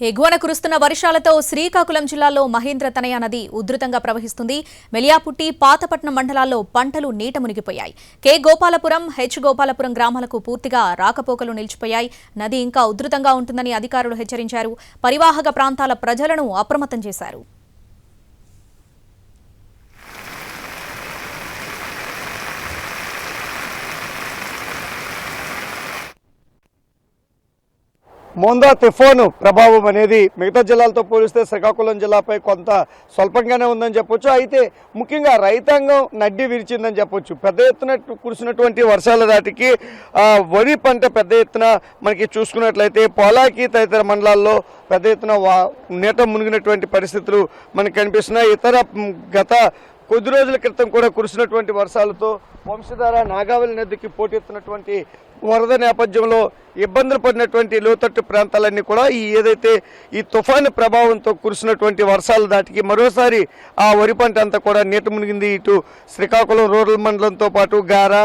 ఎగువన కురుస్తున్న వర్షాలతో శ్రీకాకుళం జిల్లాలో మహేంద్ర తనయ నది ఉధృతంగా ప్రవహిస్తుంది. మెలియాపుట్టి పాతపట్నం మండలాల్లో పంటలు నీట మునిగిపోయాయి. కె. గోపాలపురం హెచ్. గోపాలపురం గ్రామాలకు పూర్తిగా రాకపోకలు నిలిచిపోయాయి. నది ఇంకా ఉధృతంగా ఉంటుందని అధికారులు హెచ్చరించారు. పరివాహక ప్రాంతాల ప్రజలను అప్రమత్తం చేశారు. మోందా తుఫాను ప్రభావం అనేది మిగతా జిల్లాలతో పోలిస్తే శ్రీకాకుళం జిల్లాపై కొంత స్వల్పంగానే ఉందని చెప్పొచ్చు. అయితే ముఖ్యంగా రైతాంగం నడ్డి విరిచిందని చెప్పొచ్చు. పెద్ద ఎత్తున కురిసినటువంటి వర్షాల దాటికి వరి పంట పెద్ద ఎత్తున మనకి చూసుకున్నట్లయితే పొలాకి తదితర మండలాల్లో పెద్ద ఎత్తున వా నీట మునిగినటువంటి పరిస్థితులు మనకు కనిపిస్తున్నాయి. ఇతర గత కొద్ది రోజుల క్రితం కూడా కురిసినటువంటి వర్షాలతో వంశధార నాగావళి నదికి పోటెత్తినటువంటి వరద నేపథ్యంలో ఇబ్బందులు పడినటువంటి లోతట్టు ప్రాంతాలన్నీ కూడా ఈ ఏదైతే ఈ తుఫాను ప్రభావంతో కురిసినటువంటి వర్షాలు దాటికి మరోసారి ఆ వరి పంట అంతా కూడా నీట మునిగింది. ఇటు శ్రీకాకుళం రూరల్ మండలంతో పాటు గారా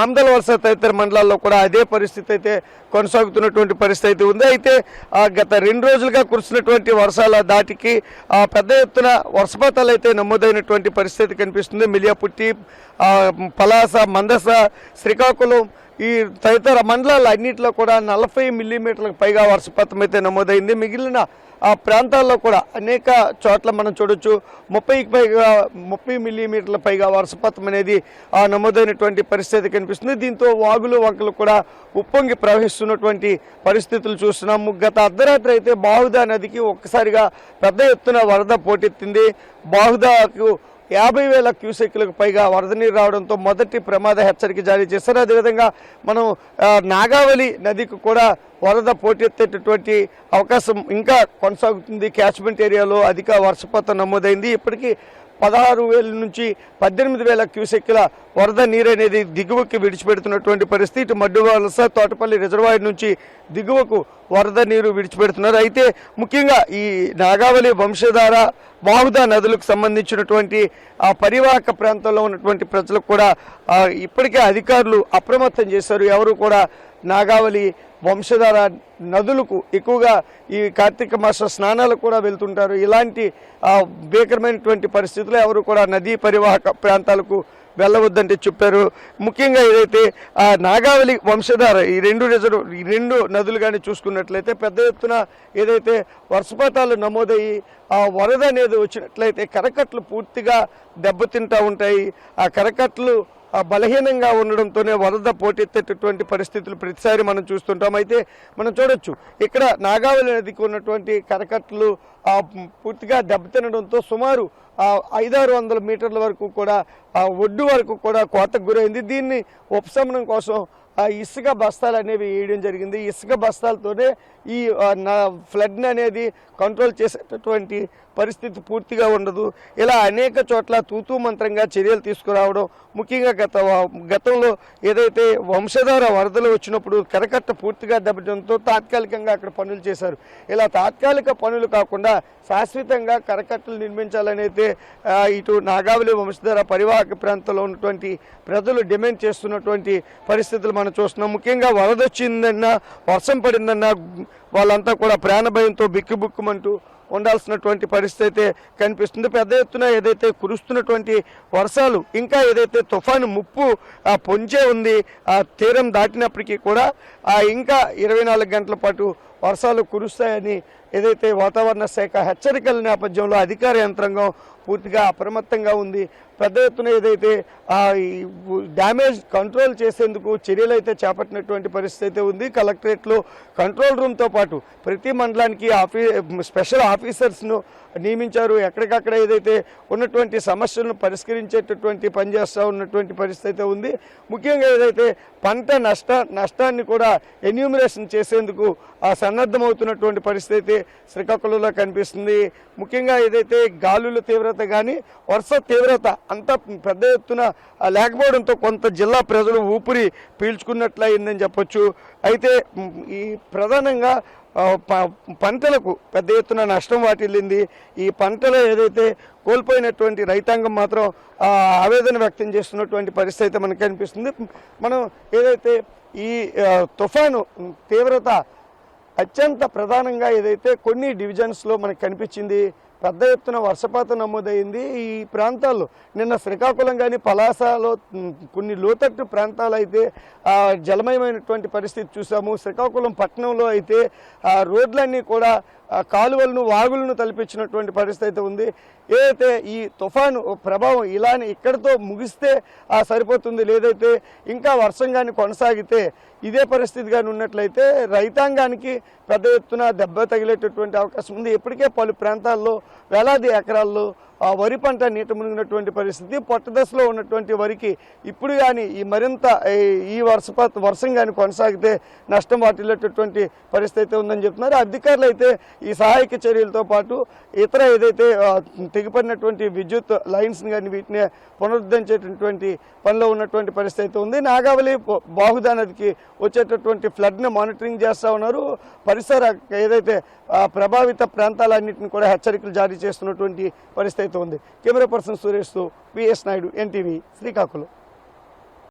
ఆమ్దల వలస తదితర మండలాల్లో కూడా అదే పరిస్థితి అయితే కొనసాగుతున్నటువంటి పరిస్థితి అయితే ఉంది. అయితే గత రెండు రోజులుగా కురిసినటువంటి వర్షాల దాటికి పెద్ద ఎత్తున వర్షపాతాలు అయితే నమోదైనటువంటి పరిస్థితి కనిపిస్తుంది. మిలియాపుట్టి పలాస మందస శ్రీకాకుళం ఈ తదితర మండలాల అన్నింటిలో కూడా నలభై మిల్లీమీటర్లకు పైగా వర్షపాతం అయితే నమోదైంది. మిగిలిన ప్రాంతాల్లో కూడా అనేక చోట్ల మనం చూడొచ్చు. ముప్పైకి పైగా ముప్పై మిల్లీమీటర్ల పైగా వర్షపాతం అనేది ఆ నమోదైనటువంటి పరిస్థితి కనిపిస్తుంది. దీంతో వాగులు వంకలు కూడా ఉప్పొంగి ప్రవహిస్తున్నటువంటి పరిస్థితులు చూస్తున్నాము గత అర్ధరాత్రి అయితే బాహుదా నదికి ఒక్కసారిగా పెద్ద ఎత్తున వరద పోటెత్తింది. బాహుదాకు యాభై వేల క్యూసెక్లకు పైగా వరద నీరు రావడంతో మొదటి ప్రమాద హెచ్చరిక జారీ చేశారు. అదేవిధంగా మనం నాగావళి నదికి కూడా వరద పోటెత్తేటటువంటి అవకాశం ఇంకా కొనసాగుతుంది. క్యాచ్మెంట్ ఏరియాలో అధిక వర్షపాతం నమోదైంది. ఇప్పటికీ పదహారు వేల నుంచి పద్దెనిమిది వేల క్యూసెక్ల వరద నీరు అనేది దిగువకి విడిచిపెడుతున్నటువంటి పరిస్థితి. ఇటు మడ్డు వలస తోటపల్లి రిజర్వాయర్ నుంచి దిగువకు వరద నీరు విడిచిపెడుతున్నారు. అయితే ముఖ్యంగా ఈ నాగావళి వంశధార బాహుదా నదులకు సంబంధించినటువంటి ఆ పరివాహక ప్రాంతంలో ఉన్నటువంటి ప్రజలకు కూడా ఇప్పటికే అధికారులు అప్రమత్తం చేశారు. ఎవరు కూడా నాగావళి వంశధార నదులకు ఎక్కువగా ఈ కార్తీక మాస స్నానాలకు కూడా వెళ్తుంటారు. ఇలాంటి భీకరమైనటువంటి పరిస్థితుల్లో ఎవరు కూడా నదీ పరివాహక ప్రాంతాలకు వెళ్ళవద్దంటే చెప్పారు. ముఖ్యంగా ఏదైతే ఆ నాగావళి వంశధార ఈ రెండు రిజర్వ్ ఈ రెండు నదులు కానీ చూసుకున్నట్లయితే పెద్ద ఎత్తున ఏదైతే వర్షపాతాలు నమోదయ్యి ఆ వరద అనేది వచ్చినట్లయితే కరకట్లు పూర్తిగా దెబ్బతింటూ ఉంటాయి. ఆ కరకట్లు బలహీనంగా ఉండడంతోనే వరద పోటెత్తేటటువంటి పరిస్థితులు ప్రతిసారి మనం చూస్తుంటాం. అయితే మనం చూడొచ్చు ఇక్కడ నాగావళి నదికి ఉన్నటువంటి కరకట్లు పూర్తిగా దెబ్బతినడంతో సుమారు ఐదారు వందల మీటర్ల వరకు కూడా ఆ ఒడ్డు వరకు కూడా కోతకు గురైంది. దీన్ని ఉపశమనం కోసం ఇసుక బస్తాలు అనేవి వేయడం జరిగింది. ఇసుక బస్తాలతోనే ఈ నా ఫ్లడ్ అనేది కంట్రోల్ చేసేటటువంటి పరిస్థితి పూర్తిగా ఉండదు. ఇలా అనేక చోట్ల తూతు మంత్రంగా చర్యలు తీసుకురావడం ముఖ్యంగా గత గతంలో ఏదైతే వంశధార వరదలు వచ్చినప్పుడు కరకట్ట పూర్తిగా దెబ్బతింతో తాత్కాలికంగా అక్కడ పనులు చేశారు. ఇలా తాత్కాలిక పనులు కాకుండా శాశ్వతంగా కరకట్టలు నిర్మించాలనైతే ఇటు నాగావళి వంశధార పరివాహక ప్రాంతంలో ఉన్నటువంటి ప్రజలు డిమాండ్ చేస్తున్నటువంటి పరిస్థితులు మనం చూస్తున్నాం. ముఖ్యంగా వరద వచ్చిందన్నా వర్షం పడిందన్నా వాళ్ళంతా కూడా ప్రాణభయంతో బిక్కుబుక్కుమంటూ ఉండాల్సినటువంటి పరిస్థితి అయితే కనిపిస్తుంది. పెద్ద ఎత్తున ఏదైతే కురుస్తున్నటువంటి వర్షాలు ఇంకా ఏదైతే తుఫాను ముప్పు ఆ పొంచే ఉంది ఆ తీరం దాటినప్పటికీ కూడా ఆ ఇంకా ఇరవై నాలుగు గంటల పాటు వర్షాలు కురుస్తాయని ఏదైతే వాతావరణ శాఖ హెచ్చరికల నేపథ్యంలో అధికార యంత్రాంగం పూర్తిగా అప్రమత్తంగా ఉంది. పెద్ద ఎత్తున ఏదైతే డ్యామేజ్ కంట్రోల్ చేసేందుకు చర్యలు అయితే చేపట్టినటువంటి పరిస్థితి అయితే ఉంది. కలెక్టరేట్లో కంట్రోల్ రూమ్తో పాటు ప్రతి మండలానికి ఆఫీ స్పెషల్ ఆఫీసర్స్ను నియమించారు. ఎక్కడికక్కడ ఏదైతే ఉన్నటువంటి సమస్యలను పరిష్కరించేటటువంటి పనిచేస్తూ ఉన్నటువంటి పరిస్థితి అయితే ఉంది. ముఖ్యంగా ఏదైతే పంట నష్ట నష్టాన్ని కూడా ఎన్యూమరేషన్ చేసేందుకు ఆ సన్నద్ధమవుతున్నటువంటి పరిస్థితి అయితే శ్రీకాకుళంలో కనిపిస్తుంది. ముఖ్యంగా ఏదైతే గాలుల తీవ్రత కానీ వర్ష తీవ్రత అంత పెద్ద ఎత్తున లేకపోవడంతో కొంత జిల్లా ప్రజలు ఊపిరి పీల్చుకున్నట్లయిందని చెప్పొచ్చు. అయితే ఈ ప్రధానంగా ప- పంటలకు పెద్ద ఎత్తున నష్టం వాటిల్లింది. ఈ పంటలు ఏదైతే కోల్పోయినటువంటి రైతాంగం మాత్రం ఆవేదన వ్యక్తం చేస్తున్నటువంటి పరిస్థితి అయితే మనకు కనిపిస్తుంది. మనం ఏదైతే ఈ తుఫాను తీవ్రత అత్యంత ప్రధానంగా ఏదైతే కొన్ని డివిజన్స్లో మనకు కనిపించింది పెద్ద ఎత్తున వర్షపాతం నమోదైంది. ఈ ప్రాంతాల్లో నిన్న శ్రీకాకుళం కానీ పలాసలో కొన్ని లోతట్టు ప్రాంతాలు అయితే ఆ, జలమయమైనటువంటి పరిస్థితి చూసాము. శ్రీకాకుళం పట్టణంలో అయితే ఆ రోడ్లన్నీ కూడా కాలువలను వాగులను తలపించినటువంటి పరిస్థితి అయితే ఉంది. ఏదైతే ఈ తుఫాను ప్రభావం ఇలానే ఇక్కడితో ముగిస్తే ఆ సరిపోతుంది లేదైతే ఇంకా వర్షం కానీ కొనసాగితే ఇదే పరిస్థితి కానీ ఉన్నట్లయితే రైతాంగానికి పెద్ద ఎత్తున దెబ్బ తగిలేటటువంటి అవకాశం ఉంది. ఇప్పటికే పలు ప్రాంతాల్లో వేలాది ఎకరాల్లో ఆ వరి పంట నీట మునిగినటువంటి పరిస్థితి పొట్ట దశలో ఉన్నటువంటి వరికి ఇప్పుడు కానీ ఈ మరింత ఈ- వర్షపాత వర్షం కానీ కొనసాగితే నష్టం వాటిల్లేటటువంటి పరిస్థితి అయితే ఉందని చెప్తున్నారు. అధికారులు అయితే ఈ సహాయక చర్యలతో పాటు ఇతర ఏదైతే తెగిపడినటువంటి విద్యుత్ లైన్స్ కానీ వీటిని పునరుద్ధరించేటటువంటి పనిలో ఉన్నటువంటి పరిస్థితి అయితే ఉంది. నాగావళి బాహుదా నదికి వచ్చేటటువంటి ఫ్లడ్ని మానిటరింగ్ చేస్తూ ఉన్నారు. పరిసర ఏదైతే ప్రభావిత ప్రాంతాలన్నింటిని కూడా హెచ్చరికలు జారీ చేస్తున్నటువంటి పరిస్థితి అయితే ఉంది camera person సురేష్తో V S Naidu NTV Srikakulam.